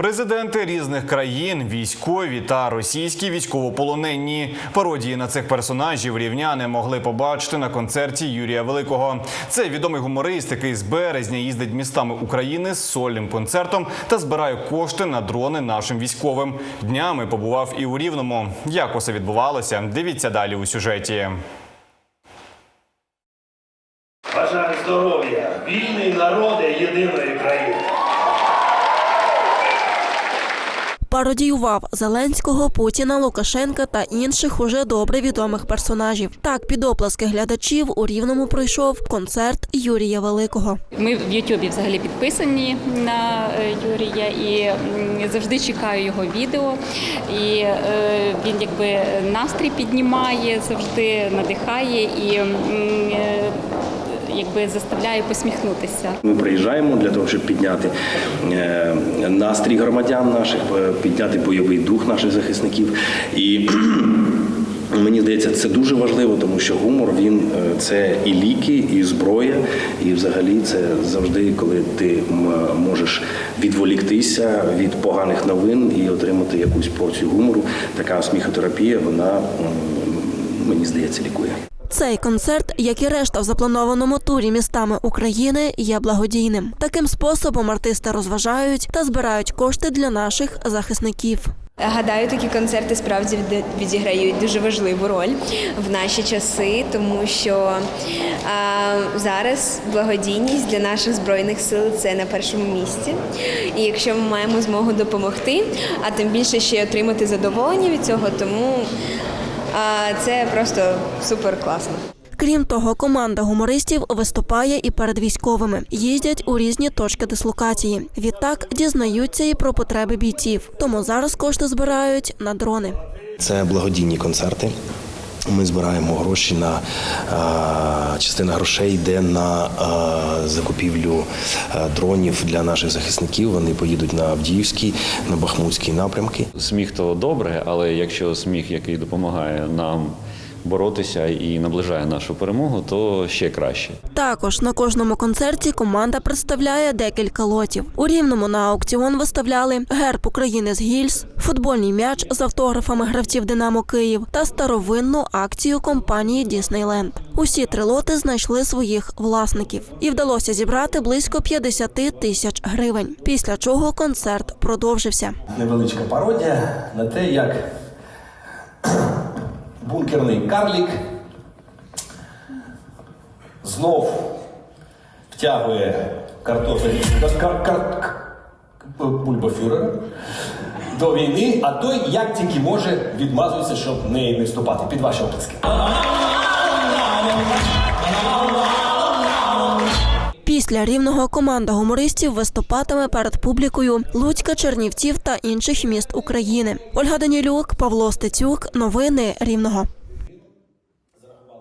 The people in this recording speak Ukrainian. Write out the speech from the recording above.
Президенти різних країн, військові та російські військовополонені. Пародії на цих персонажів рівняни могли побачити на концерті Юрія Великого. Це відомий гуморист, який з березня їздить містами України з сольним концертом та збирає кошти на дрони нашим військовим. Днями побував і у Рівному. Як усе відбувалося? Дивіться далі у сюжеті. Бажаю здоров'я, вільний народи єдиної країни. Пародіював Зеленського, Путіна, Лукашенка та інших уже добре відомих персонажів. Так, під оплески глядачів у Рівному пройшов концерт Юрія Великого. Ми в Ютубі взагалі підписані на е, Юрія і завжди чекаю його відео. І е, він якби настрій піднімає, завжди надихає і е, якби заставляє посміхнутися. Ми приїжджаємо для того, щоб підняти е, настрій громадян наших, е, підняти бойовий дух наших захисників. І мені здається, це дуже важливо, тому що гумор він е, це і ліки, і зброя, і взагалі це завжди, коли ти можеш відволіктися від поганих новин і отримати якусь порцію гумору. Така сміхотерапія, вона мені здається лікує. Цей концерт, як і решта в запланованому турі містами України, є благодійним. Таким способом артисти розважають та збирають кошти для наших захисників. Гадаю, такі концерти справді відіграють дуже важливу роль в наші часи, тому що а, зараз благодійність для наших збройних сил це на першому місці. І якщо ми маємо змогу допомогти, а тим більше ще й отримати задоволення від цього, тому а, це просто супер класно. Крім того, команда гумористів виступає і перед військовими, їздять у різні точки дислокації. Відтак дізнаються і про потреби бійців. Тому зараз кошти збирають на дрони. Це благодійні концерти. Ми збираємо гроші на частина грошей йде на закупівлю дронів для наших захисників. Вони поїдуть на Авдіївський, на Бахмутський напрямки. Сміх то добре, але якщо сміх, який допомагає нам боротися і наближає нашу перемогу, то ще краще. Також на кожному концерті команда представляє декілька лотів. У рівному на аукціон виставляли герб України з гільз, футбольний м'яч з автографами гравців Динамо Київ та старовинну акцію компанії Діснейленд. Усі три лоти знайшли своїх власників, і вдалося зібрати близько 50 тисяч гривень. Після чого концерт продовжився. невеличка пародія на те, як бункерний карлік знов втягує картофель кар, кар, бульбафюрера до війни, а той як тільки може відмазується, щоб неї не вступати. Під ваші оплески. Після рівного команда гумористів виступатиме перед публікою Луцька, Чернівців та інших міст України. Ольга Данілюк, Павло Стецюк. Новини Рівного.